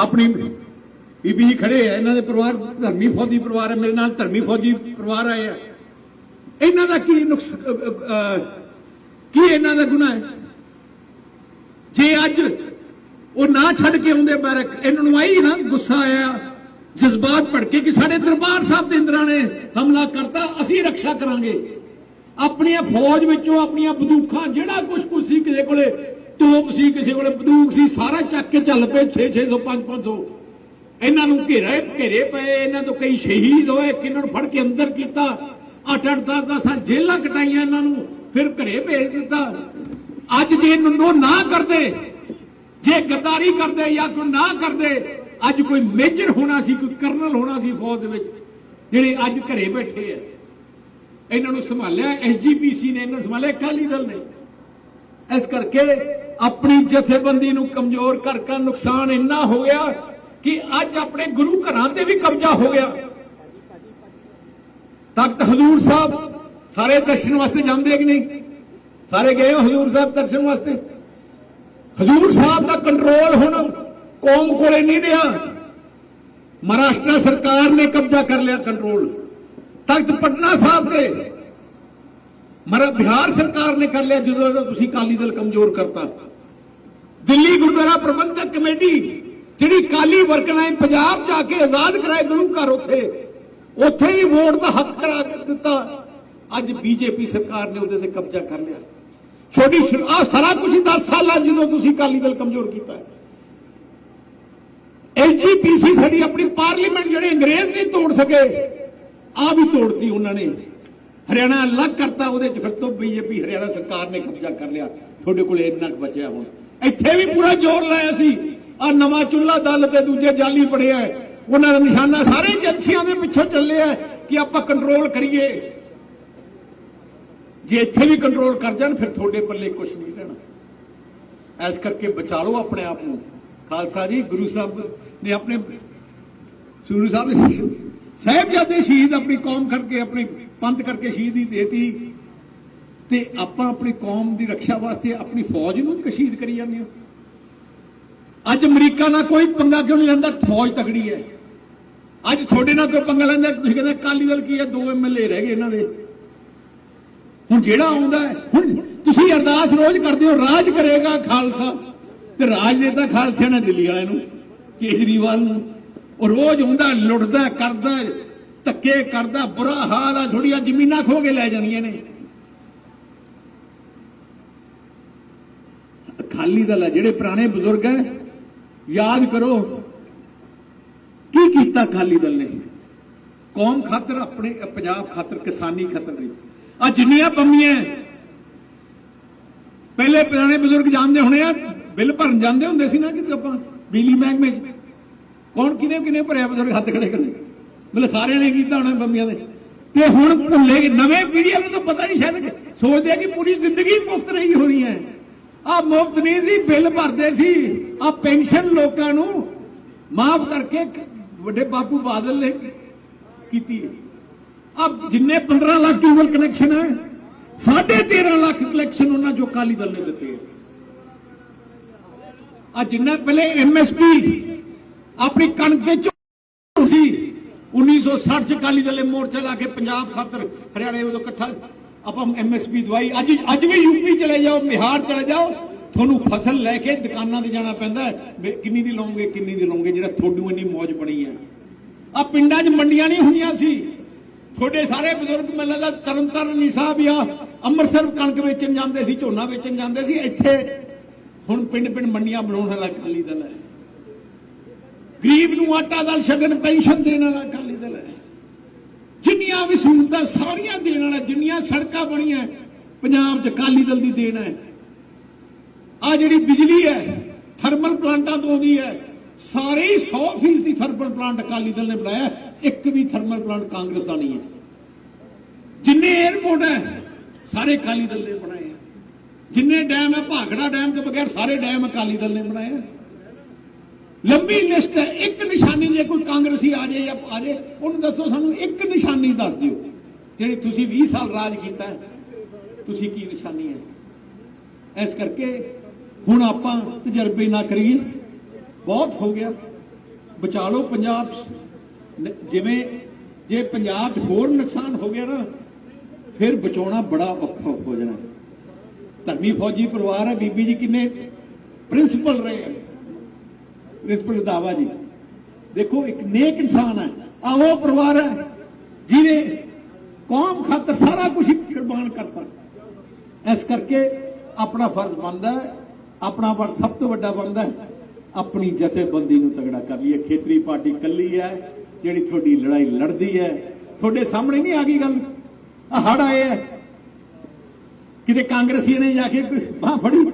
ਆਪਣੀ ਬੀਬੀ ਜੀ ਖੜੇ ਆ, ਇਹਨਾਂ ਦੇ ਪਰਿਵਾਰ ਧਰਮੀ ਫੌਜੀ ਪਰਿਵਾਰ ਹੈ ਮੇਰੇ ਨਾਲ ਧਰਮੀ ਫੌਜੀ ਪਰਿਵਾਰ ਆਏ ਆ। ਇਹਨਾਂ ਦਾ ਕੀ ਕੀ ਇਹਨਾਂ ਦਾ ਗੁਨਾਹ ਹੈ? ਜੇ ਅੱਜ ਉਹ ਨਾ ਛੱਡ ਕੇ ਆਉਂਦੇ ਬੈਰਕ, ਇਹਨਾਂ ਨੂੰ ਆਈ ਨਾ ਗੁੱਸਾ ਆਇਆ, ਜਜ਼ਬਾਤ ਭੜਕੇ ਕਿ ਸਾਡੇ ਦਰਬਾਰ ਸਾਹਿਬ ਦੇ ਇੰਦਰਾਂ ਨੇ ਹਮਲਾ ਕਰਤਾ, ਅਸੀਂ ਰੱਖਿਆ ਕਰਾਂਗੇ। ਆਪਣੀਆਂ ਫੌਜ ਵਿੱਚੋਂ ਆਪਣੀਆਂ ਬੰਦੂਕਾਂ, ਜਿਹੜਾ ਕੁਝ ਕੁਝ ਸੀ ਕਿਸੇ ਕੋਲੇ ਤੋਪ ਸੀ, ਕਿਸੇ ਕੋਲੇ ਬੰਦੂਕ ਸੀ, ਸਾਰਾ ਚੱਕ ਕੇ ਚੱਲ ਪਏ 6 600 5 500 ਇਹਨਾਂ ਨੂੰ ਘੇਰੇ ਘੇਰੇ ਪਏ, ਇਹਨਾਂ ਤੋਂ ਕਈ ਸ਼ਹੀਦ ਹੋਏ ਕਿਨਾਂ ਨੂੰ ਫੜ ਕੇ ਅੰਦਰ ਕੀਤਾ। ਅੱਠ ਅੱਠ, ਦਸ ਦਸ ਸਾਲ ਜੇਲਾਂ ਕਟਾਈਆਂ ਇਹਨਾਂ ਨੂੰ, ਫਿਰ ਘਰੇ ਭੇਜ ਦਿੱਤਾ। ਅੱਜ ਜੇ ਨੰਦੋ ਨਾ ਕਰਦੇ, ਜੇ ਗੱਦਾਰੀ ਕਰਦੇ ਜਾਂ ਕੋਈ ਨਾ ਕਰਦੇ, ਅੱਜ ਕੋਈ ਮੇਜਰ ਹੋਣਾ ਸੀ, ਕੋਈ ਕਰਨਲ ਹੋਣਾ ਸੀ ਫੌਜ ਦੇ ਵਿੱਚ, ਜਿਹੜੇ ਅੱਜ ਘਰੇ ਬੈਠੇ ਆ। ਇਹਨਾਂ ਨੂੰ ਸੰਭਾਲਿਆ ਐਸਜੀਪੀਸੀ ਨੇ, ਇਹਨਾਂ ਨੂੰ ਸੰਭਾਲਿਆ, ਅਕਾਲੀ ਦਲ ਨੇ। ਇਸ ਕਰਕੇ ਆਪਣੀ ਜਥੇਬੰਦੀ ਨੂੰ ਕਮਜ਼ੋਰ ਕਰ ਕਰ ਨੁਕਸਾਨ ਇੰਨਾ ਹੋ ਗਿਆ ਕਿ ਅੱਜ ਆਪਣੇ ਗੁਰੂ ਘਰਾਂ ਤੇ ਵੀ ਕਬਜ਼ਾ ਹੋ ਗਿਆ। ਤਖਤ ਹਜ਼ੂਰ ਸਾਹਿਬ ਸਾਰੇ ਦਰਸ਼ਨ ਵਾਸਤੇ ਜਾਂਦੇ ਕਿ ਨਹੀਂ? ਸਾਰੇ ਗਏ ਹੋ ਹਜ਼ੂਰ ਸਾਹਿਬ ਦਰਸ਼ਨ ਵਾਸਤੇ? ਹਜ਼ੂਰ ਸਾਹਿਬ ਦਾ ਕੰਟਰੋਲ ਹੁਣ ਕੌਮ ਕੋਲੇ ਨਹੀਂ ਰਿਹਾ। ਮਹਾਰਾਸ਼ਟਰ ਸਰਕਾਰ ਨੇ ਕਬਜ਼ਾ ਕਰ ਲਿਆ ਕੰਟਰੋਲ ਤਖਤ ਪਟਨਾ ਸਾਹਿਬ ਤੇ ਮਰਾ ਬਿਹਾਰ ਸਰਕਾਰ ਨੇ ਕਰ ਲਿਆ ਜਦੋਂ ਤੁਸੀਂ ਕਾਲੀ ਦਲ ਕਮਜ਼ੋਰ ਕਰਤਾ। ਦਿੱਲੀ ਗੁਰਦੁਆਰਾ ਪ੍ਰਬੰਧਕ ਕਮੇਟੀ, ਜਿਹੜੀ ਕਾਲੀ ਵਰਕਰਾਂ ਨੇ ਪੰਜਾਬ ਜਾ ਕੇ ਆਜ਼ਾਦ ਕਰਾਏ ਗੁਰੂ ਘਰ ਉੱਥੇ ਉੱਥੇ ਵੀ ਵੋਟ ਦਾ ਹੱਕ ਕਰਾ ਕੇ ਦਿੱਤਾ। ਅੱਜ ਬੀਜੇਪੀ ਸਰਕਾਰ ਨੇ ਉਹਦੇ ਤੇ ਕਬਜ਼ਾ ਕਰ ਲਿਆ। ਛੋਟੀ ਆ ਸਾਰਾ ਕੁਝ 10 ਸਾਲਾਂ ਜਦੋਂ ਤੁਸੀਂ ਕਾਲੀ ਦਲ ਕਮਜ਼ੋਰ ਕੀਤਾ ਹੈ। ਐਸਜੀਪੀਸੀ ਸਾਡੀ ਆਪਣੀ ਪਾਰਲੀਮੈਂਟ ਜਿਹੜੇ ਅੰਗਰੇਜ਼ ਨਹੀਂ ਤੋੜ ਸਕੇ ਆ ਵੀ ਤੋੜਤੀ ਉਹਨਾਂ ਨੇ। ਹਰਿਆਣਾ ਅਲੱਗ ਕਰਤਾ, ਉਹਦੇ ਚ ਫਿਰ ਤੋਂ ਬੀਜੇਪੀ, ਹਰਿਆਣਾ ਸਰਕਾਰ ਨੇ ਕਬਜ਼ਾ ਕਰ ਲਿਆ। ਤੁਹਾਡੇ ਕੋਲ ਇੰਨਾ ਕੁ ਬਚਿਆ ਹੁਣ। ਇੱਥੇ ਵੀ ਪੂਰਾ ਜ਼ੋਰ ਲਾਇਆ ਸੀ। ਆ ਨਵਾਂ ਚੁੱਲਾ ਦਲ ਤੇ ਦੂਜੇ ਜਾਲੀ ਪੜਿਆ ਉਹਨਾਂ ਦਾ ਨਿਸ਼ਾਨਾ ਸਾਰੇ ਏਜੰਸੀਆਂ ਦੇ ਪਿੱਛੋਂ ਚੱਲਿਆ ਕਿ ਆਪਾਂ ਕੰਟਰੋਲ ਕਰੀਏ। ਜੇ ਇੱਥੇ ਵੀ ਕੰਟਰੋਲ ਕਰ ਜਾਣ, ਫਿਰ ਤੁਹਾਡੇ ਪੱਲੇ ਕੁਝ ਨਹੀਂ ਰਹਿਣਾ। ਐਸ ਕਰਕੇ ਬਚਾ ਲਓ ਆਪਣੇ ਆਪ ਨੂੰ। ਖਾਲਸਾ ਜੀ, ਗੁਰੂ ਸਾਹਿਬ ਨੇ ਆਪਣੇ ਗੁਰੂ ਸਾਹਿਬ ਸਾਹਿਬਜ਼ਾਦੇ ਸ਼ਹੀਦ ਆਪਣੀ ਕੌਮ ਕਰਕੇ, ਆਪਣੇ ਪੰਥ ਕਰਕੇ ਸ਼ਹੀਦੀ ਦੇਤੀ। ਤੇ ਆਪਾਂ ਆਪਣੀ ਕੌਮ ਦੀ ਰੱਖਿਆ ਵਾਸਤੇ ਆਪਣੀ ਫੌਜ ਨੂੰ ਕਸ਼ੀਦ ਕਰੀ ਜਾਂਦੇ ਹੋ। ਅੱਜ ਅਮਰੀਕਾ ਨਾਲ ਕੋਈ ਪੰਗਾ ਕਿਉਂ ਨਹੀਂ ਲੈਂਦਾ? ਫੌਜ ਤਕੜੀ ਹੈ। ਅੱਜ ਤੁਹਾਡੇ ਨਾਲ ਕੋਈ ਪੰਗਾ ਲੈਂਦਾ? ਤੁਸੀਂ ਕਹਿੰਦੇ ਅਕਾਲੀ ਦਲ ਕੀ ਹੈ? ਦੋ ਐਮਐਲਏ ਰਹਿ ਗਏ ਇਹਨਾਂ ਦੇ। ਹੁਣ ਜਿਹੜਾ ਆਉਂਦਾ ਹੁਣ ਤੁਸੀਂ ਅਰਦਾਸ ਰੋਜ਼ ਕਰਦੇ ਹੋ, ਰਾਜ ਕਰੇਗਾ ਖਾਲਸਾ। ਤੇ ਰਾਜ ਦੇਤਾ ਖਾਲਸਿਆਂ ਨੇ ਦਿੱਲੀ ਵਾਲਿਆਂ ਨੂੰ, ਕੇਜਰੀਵਾਲ ਨੂੰ। ਉਹ ਰੋਜ਼ ਆਉਂਦਾ, ਲੁੱਟਦਾ, ਕਰਦਾ, ਧੱਕੇ ਕਰਦਾ, ਬੁਰਾ ਹਾਲ ਆ ਥੋੜੀਆਂ ਜ਼ਮੀਨਾਂ ਖੋ ਕੇ ਲੈ ਜਾਣੀਆਂ ਨੇ। ਖਾਲੀ ਦਲ ਹੈ, ਜਿਹੜੇ ਪੁਰਾਣੇ ਬਜ਼ੁਰਗ ਹੈ, ਯਾਦ ਕਰੋ, ਕੀ ਕੀਤਾ ਖਾਲੀ ਦਲ ਨੇ? ਕੌਮ ਖਾਤਰ ਆਪਣੇ, ਪੰਜਾਬ ਖਾਤਰ, ਕਿਸਾਨੀ ਖਾਤਰ ਨਹੀਂ। ਆ ਜਿੰਨੀਆਂ ਬੰਮੀਆਂ ਪਹਿਲੇ ਪੁਰਾਣੇ ਬਜ਼ੁਰਗ ਜਾਣਦੇ ਹੋਣੇ ਆ, ਬਿੱਲ ਭਰਨ ਜਾਂਦੇ ਹੁੰਦੇ ਸੀ ਨਾ ਕਿਤੇ ਆਪਾਂ, ਬਿਜਲੀ ਮਹਿਕਮੇ 'ਚ। ਕੌਣ ਕਿਨੇ ਕਿਨੇ ਭਰਿਆ ਬਜ਼ੁਰਗ ਹੱਥ ਖੜੇ ਕਰੇ ਮਤਲਬ ਸਾਰਿਆਂ ਨੇ ਕੀਤਾ ਹੋਣਾ ਬੰਮੀਆਂ ਦੇ ਤੇ ਹੁਣ ਭੁੱਲੇ ਨਵੇਂ ਪੀੜ੍ਹੀ ਨੂੰ ਤਾਂ ਪਤਾ ਨਹੀਂ ਸ਼ਾਇਦ, ਸੋਚਦੇ ਆ ਕਿ ਪੂਰੀ ਜ਼ਿੰਦਗੀ ਮੁਫਤ ਰਹੀ ਹੋਣੀ ਹੈ। ਆ ਮੁਫਤ ਨਹੀਂ ਸੀ, ਬਿੱਲ ਭਰਦੇ ਸੀ। ਆ ਪੈਨਸ਼ਨ ਲੋਕਾਂ ਨੂੰ ਮਾਫ ਕਰਕੇ ਵੱਡੇ ਬਾਪੂ ਬਾਦਲ ਨੇ ਕੀਤੀ ਅਬ ਜਿੰਨੇ 15 ਲੱਖ ਟਿਊਬਲ ਕਨੈਕਸ਼ਨ ਹੈ 13.5 ਲੱਖ ਕਨੈਕਸ਼ਨ ਉਹਨਾਂ ਜੋ ਕਾਲੀ ਦਲ ਨੇ ਦਿੱਤੇ ਆ ਜਿੰਨਾ ਪਹਿਲੇ ਐਮਐਸਪੀ ਆਪਣੀ ਕਣਕ ਦੇ ਝੋਲ ਸੀ 1960 ਚ ਕਾਲੀ ਦਲ ਨੇ ਮੋਰਚਾ ਲਾ ਕੇ ਪੰਜਾਬ ਖਾਤਰ ਹਰਿਆਣੇ ਉਦੋਂ ਇਕੱਠਾ ਆਪਾਂ ਐਮਐਸਪੀ ਦਵਾਈ, ਅੱਜ ਅੱਜ ਵੀ ਯੂਪੀ ਚਲੇ ਜਾਓ, ਬਿਹਾਰ ਚਲੇ ਜਾਓ, ਤੁਹਾਨੂੰ ਫਸਲ ਲੈ ਕੇ ਦੁਕਾਨਾਂ ਤੇ ਜਾਣਾ ਪੈਂਦਾ ਕਿੰਨੀ ਦੀ ਲਾਉਂਗੇ ਕਿੰਨੀ ਦੀ ਲਾਉਂਗੇ ਜਿਹੜਾ ਤੁਹਾਨੂੰ ਇੰਨੀ ਮੌਜ ਬਣੀ ਹੈ। ਆ ਪਿੰਡਾਂ 'ਚ ਮੰਡੀਆਂ ਨਹੀਂ ਹੁੰਦੀਆਂ ਸੀ। ਤੁਹਾਡੇ ਸਾਰੇ ਬਜ਼ੁਰਗ ਮੈਨੂੰ ਲੱਗਦਾ ਤਰਨਤਾਰਨ ਨਹੀਂ ਸਾਹਿਬ ਆ ਅੰਮ੍ਰਿਤਸਰ ਕਣਕ ਵੇਚਣ ਜਾਂਦੇ ਸੀ, ਝੋਨਾ ਵੇਚਣ ਜਾਂਦੇ ਸੀ, ਇੱਥੇ ਹੁਣ ਪਿੰਡ ਪਿੰਡ ਮੰਡੀਆਂ ਬਣਾਉਣ ਵਾਲਾ ਅਕਾਲੀ ਦਲ ਹੈ। ਗਰੀਬ ਨੂੰ ਆਟਾ ਦਾਲ ਸ਼ਗਨ ਪੈਨਸ਼ਨ ਦੇਣ ਵਾਲਾ ਅਕਾਲੀ ਜਿੰਨੀਆਂ ਵੀ ਸਹੂਲਤਾਂ ਸਾਰੀਆਂ ਦੇਣ ਵਾਲਾ, ਜਿੰਨੀਆਂ ਸੜਕਾਂ ਬਣੀਆਂ, ਪੰਜਾਬ 'ਚ ਅਕਾਲੀ ਦਲ ਦੀ ਦੇਣ ਹੈ। ਆ ਜਿਹੜੀ ਬਿਜਲੀ ਹੈ ਥਰਮਲ ਪਲਾਂਟਾਂ ਤੋਂ ਆਉਂਦੀ ਹੈ, ਸਾਰੇ ਹੀ 100% ਦੀ ਥਰਮਲ ਪਲਾਂਟ ਅਕਾਲੀ ਦਲ ਨੇ ਬਣਾਇਆ, ਇੱਕ ਵੀ ਥਰਮਲ ਪਲਾਂਟ ਕਾਂਗਰਸ ਦਾ ਨਹੀਂ ਹੈ। ਜਿੰਨੇ 에ਅਰਪੋਰਟ ਹੈ, ਸਾਰੇ ਅਕਾਲੀ ਦਲ ਨੇ ਬਣਾਏ ਹੈ ਜਿੰਨੇ ਡੈਮ ਹੈ ਭਾਗੜਾ ਡੈਮ ਤੋਂ ਬਗੈਰ ਸਾਰੇ ਡੈਮ ਅਕਾਲੀ ਦਲ ਨੇ ਬਣਾਏ ਹੈ ਲੰਬੀ ਲਿਸਟ ਹੈ, ਇੱਕ ਨਿਸ਼ਾਨੀ ਜੇ ਕੋਈ ਕਾਂਗਰਸੀ ਆ ਜਾਏ ਜਾਂ ਆ ਜਾਏ, ਉਹਨੂੰ ਦੱਸੋ ਸਾਨੂੰ ਇੱਕ ਨਿਸ਼ਾਨੀ ਦੱਸ ਦਿਓ। ਜਿਹੜੀ ਤੁਸੀਂ 20 ਸਾਲ ਰਾਜ ਕੀਤਾ ਤੁਸੀਂ ਕੀ ਨਿਸ਼ਾਨੀ ਹੈ? ਇਸ ਕਰਕੇ ਹੁਣ ਆਪਾਂ ਤਜਰਬੇ ਨਾ ਕਰੀਏ। ਬਹੁਤ ਹੋ ਗਿਆ। ਬਚਾ ਲਓ ਪੰਜਾਬ। 'ਚ। ਜਿਵੇਂ ਜੇ ਪੰਜਾਬ 'ਚ ਹੋਰ ਨੁਕਸਾਨ ਹੋ ਗਿਆ ਨਾ, ਫਿਰ ਬਚਾਉਣਾ ਬੜਾ ਔਖਾ ਹੋ ਜਾਣਾ। ਧਰਮੀ ਫੌਜੀ ਪਰਿਵਾਰ ਹੈ, ਬੀਬੀ ਜੀ ਕਿੰਨੇ ਪ੍ਰਿੰਸੀਪਲ ਰਹੇ ਹੈ। ਪ੍ਰਿੰਸੀਪਲ ਦਾਵਾ ਜੀ। ਦੇਖੋ, ਇੱਕ ਨੇਕ ਇਨਸਾਨ ਹੈ। ਆ ਉਹ ਪਰਿਵਾਰ ਹੈ ਜਿਹਨੇ ਕੌਮ ਖਾਤਰ ਸਾਰਾ ਕੁਝ ਕੁਰਬਾਨ ਕਰਤਾ। ਇਸ ਕਰਕੇ ਆਪਣਾ ਫਰਜ਼ ਬਣਦਾ ਹੈ, ਆਪਣਾ ਵਰ ਸਭ ਤੋਂ ਵੱਡਾ ਬਣਦਾ ਹੈ, ਆਪਣੀ ਜਥੇਬੰਦੀ ਨੂੰ ਤਗੜਾ ਕਰ ਲਈਏ। ਖੇਤਰੀ ਪਾਰਟੀ ਕੱਲੀ ਹੈ, ਜਿਹੜੀ ਤੁਹਾਡੀ ਲੜਾਈ ਲੜਦੀ ਹੈ। ਤੁਹਾਡੇ ਸਾਹਮਣੇ ਨਹੀਂ ਆ ਗਈ ਗੱਲ। ਆ ਹੜ ਆਏ ਹੈ। ਕਿਤੇ ਕਾਂਗਰਸੀਆਂ ਨੇ ਜਾ ਕੇ ਬਾਹ ਫੜੀ?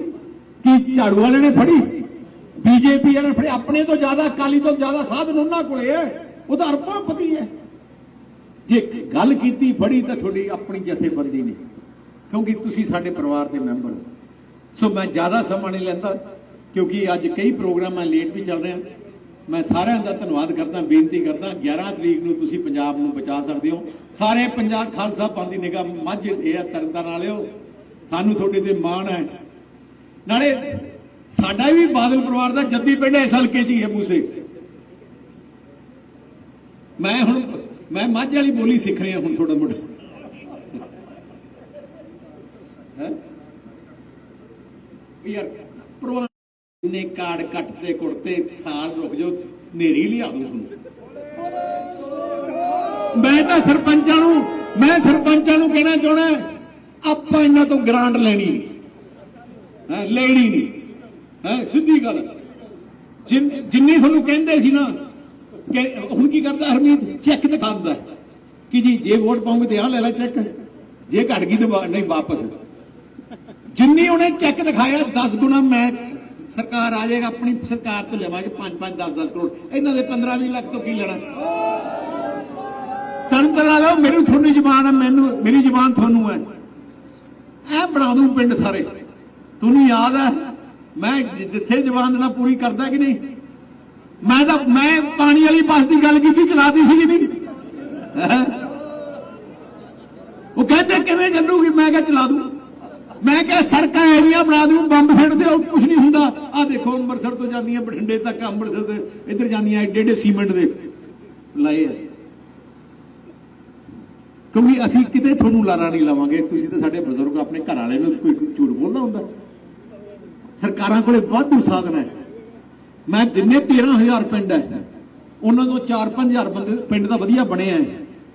ਕੀ ਝਾੜੂ ਵਾਲੇ ਨੇ ਫੜੀ? ਬੀਜੇਪੀ ਵਾਲੇ ਨੇ ਆਪਣੇ ਤੋਂ ਜ਼ਿਆਦਾ, ਅਕਾਲੀ ਤੋਂ ਜ਼ਿਆਦਾ ਸਾਧਨ ਉਹਨਾਂ ਕੋਲੇ ਹੈ ਉਹ ਤਾਂ ਅਰਬਾਂ ਪਤੀ ਹੈ ਜੇ ਗੱਲ ਕੀਤੀ, ਫੜੀ ਤਾਂ ਤੁਹਾਡੀ ਆਪਣੀ ਜਥੇਬੰਦੀ ਨੇ। ਕਿਉਂਕਿ ਤੁਸੀਂ ਸਾਡੇ ਪਰਿਵਾਰ ਦੇ ਮੈਂਬਰ ਹੋ। ਸੋ ਮੈਂ ਜ਼ਿਆਦਾ ਸਮਾਂ ਨਹੀਂ ਲੈਂਦਾ, ਕਿਉਂਕਿ ਅੱਜ ਕਈ ਪ੍ਰੋਗਰਾਮਾਂ ਲੇਟ ਵੀ ਚੱਲ ਰਹੇ ਹਨ ਮੈਂ ਸਾਰਿਆਂ ਦਾ ਧੰਨਵਾਦ ਕਰਦਾ, ਬੇਨਤੀ ਕਰਦਾ 11 ਤਰੀਕ ਨੂੰ ਤੁਸੀਂ ਪੰਜਾਬ ਨੂੰ ਬਚਾ ਸਕਦੇ ਹੋ। ਸਾਰੇ ਪੰਜਾਬ ਖਾਲਸਾ ਪੰਥ ਦੀ ਨਿਗਾਹ ਮੱਝ ਇਹ ਹੈ ਤਰਨਤਾਰਨ ਵਾਲਿਓ। ਸਾਨੂੰ ਤੁਹਾਡੇ ਤੇ ਮਾਣ ਹੈ ਨਾਲੇ ਸਾਡਾ ਵੀ ਬਾਦਲ ਪਰਿਵਾਰ ਦਾ ਜੱਦੀ ਪਿੰਡ ਇਸ ਹਲਕੇ 'ਚ ਹੀ ਹੈ ਮੂਸੇ। ਮੈਂ ਹੁਣ, ਮੈਂ ਮੱਝ ਵਾਲੀ ਬੋਲੀ ਸਿੱਖ ਰਿਹਾ ਹੁਣ ਥੋੜਾ ਮੋਟਾ। ਹੈ? ਯਾਰ ਪ੍ਰਵਾਨ ਨੇ ਕਾਰਡ ਕੱਟਦੇ ਕੁੜਤੇ ਸਾਲ ਰੁਕ ਜਾਓ ਨੇਰੀ ਲਿਆ ਦੋ ਤੁਹਾਨੂੰ ਮੈਂ ਤਾਂ ਸਰਪੰਚਾਂ ਨੂੰ, ਮੈਂ ਸਰਪੰਚਾਂ ਨੂੰ ਕਹਿਣਾ ਚਾਹਣਾ ਆਪਾਂ ਇਹਨਾਂ ਤੋਂ ਗ੍ਰਾਂਟ ਲੈਣੀ ਹੈ, ਲੈਣੀ ਨਹੀਂ। ਹੈ, ਸਿੱਧੀ ਗੱਲ। ਜਿੰਨੀ ਤੁਹਾਨੂੰ ਕਹਿੰਦੇ ਸੀ ਨਾ, ਕਿ ਹੁਣ ਕੀ ਕਰਦਾ ਹਰਮੀਤ? ਚੈੱਕ ਦਿਖਾਉਂਦਾ ਕਿ ਜੀ, ਜੇ ਵੋਟ ਪਾਉਂਗੇ ਤੇ ਆ ਲੈ ਲੈ ਚੈੱਕ। ਜੇ ਘਟ ਗਈ ਤੇ ਨਹੀਂ, ਵਾਪਸ। ਜਿੰਨੀ ਉਹਨੇ ਚੈੱਕ ਦਿਖਾਇਆ 10 ਗੁਣਾ ਮੈਂ ਸਰਕਾਰ ਆ ਜਾਏਗਾ, ਆਪਣੀ ਸਰਕਾਰ ਤੋਂ ਲਵਾਂਗੇ 5 5 10 10 ਕਰੋੜ। ਇਹਨਾਂ ਦੇ 15 20 ਲੱਖ ਤੋਂ ਕੀ ਲੈਣਾ? ਤੰਤਰ ਵਾਲੋ ਮੈਨੂੰ ਤੁਹਾਨੂੰ ਜ਼ਬਾਨ ਹੈ ਮੈਨੂੰ, ਮੇਰੀ ਜ਼ਬਾਨ ਤੁਹਾਨੂੰ ਹੈ ਇਹ ਬਣਾ ਦੂੰ ਪਿੰਡ ਸਾਰੇ। ਤੁਹਾਨੂੰ ਯਾਦ ਹੈ ਮੈਂ ਜਿੱਥੇ ਜਵਾਨ ਦੇਣਾ ਪੂਰੀ ਕਰਦਾ ਕਿ ਨਹੀਂ? ਮੈਂ ਤਾਂ, ਮੈਂ ਪਾਣੀ ਵਾਲੀ ਬੱਸ ਦੀ ਗੱਲ ਕੀਤੀ ਚਲਾਦੀ ਸੀ ਕਿ ਨਹੀਂ? ਉਹ ਕਹਿੰਦੇ ਕਿਵੇਂ ਚੱਲੂਗੀ? ਮੈਂ ਕਿਹਾ ਚਲਾ ਦੂੰ। ਮੈਂ ਕਿਹਾ ਸੜਕਾਂ ਏਰੀਆ ਬਣਾ ਦੂੰ, ਬੰਬ ਫੇੜਦੇ ਉਹ ਕੁਝ ਨਹੀਂ ਹੁੰਦਾ। ਆ ਦੇਖੋ, ਅੰਮ੍ਰਿਤਸਰ ਤੋਂ ਜਾਂਦੀਆਂ ਬਠਿੰਡੇ ਤੱਕ, ਅੰਮ੍ਰਿਤਸਰ ਦੇ, ਇੱਧਰ ਜਾਂਦੀਆਂ ਏਡੇ ਏਡੇ ਸੀਮੈਂਟ ਦੇ ਲਾਏ ਆ। ਕਿਉਂਕਿ ਅਸੀਂ ਕਿਤੇ ਤੁਹਾਨੂੰ ਲਾਰਾ ਨਹੀਂ ਲਾਵਾਂਗੇ। ਤੁਸੀਂ ਤਾਂ ਸਾਡੇ ਬਜ਼ੁਰਗ, ਆਪਣੇ ਘਰ ਵਾਲੇ ਨੂੰ ਕੋਈ ਝੂਠ ਬੋਲਦਾ ਹੁੰਦਾ। ਸਰਕਾਰਾਂ ਕੋਲੇ ਵਾਧੂ ਸਾਧਨ ਹੈ। ਮੈਂ ਦਿਨੇ 13000 ਪਿੰਡ ਹੈ। ਉਹਨਾਂ ਤੋਂ 4-5000 ਬੰਦੇ ਪਿੰਡ ਦਾ ਵਧੀਆ ਬਣਿਆ ਹੈ।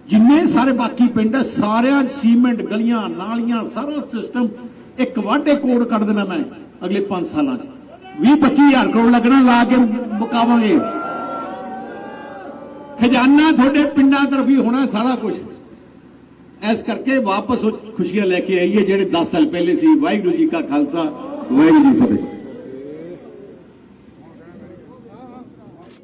ਜਿੰਨੇ ਸਾਰੇ ਬਾਕੀ ਪਿੰਡ ਹੈ, ਸਾਰਿਆਂ ਸੀਮੈਂਟ, ਗਲੀਆਂ, ਨਾਲੀਆਂ, ਸਾਰਾ ਸਿਸਟਮ ਇੱਕ ਵਾਢੇ ਕੋਡ ਕੱਢ ਦੇਣਾ ਮੈਂ ਅਗਲੇ 5 ਸਾਲਾਂ 'ਚ। 20-25000 ਕਰੋੜ ਲੱਗਣਾ, ਲਾ ਕੇ ਮੁਕਾਵਾਂਗੇ। ਖਜ਼ਾਨਾ ਤੁਹਾਡੇ ਪਿੰਡਾਂ ਤਰਫ ਹੀ ਹੋਣਾ ਸਾਰਾ ਕੁਝ ਇਸ ਕਰਕੇ ਵਾਪਸ ਉਹ ਖੁਸ਼ੀਆਂ ਲੈ ਕੇ ਆਈਏ, ਜਿਹੜੇ 10 ਸਾਲ ਪਹਿਲੇ ਸੀ। ਵਾਹਿਗੁਰੂ ਜੀ ਕਾ ਖਾਲਸਾ। ਵਾਹਿਗੁਰੂ ਜੀ ਕੀ ਫਤਿਹ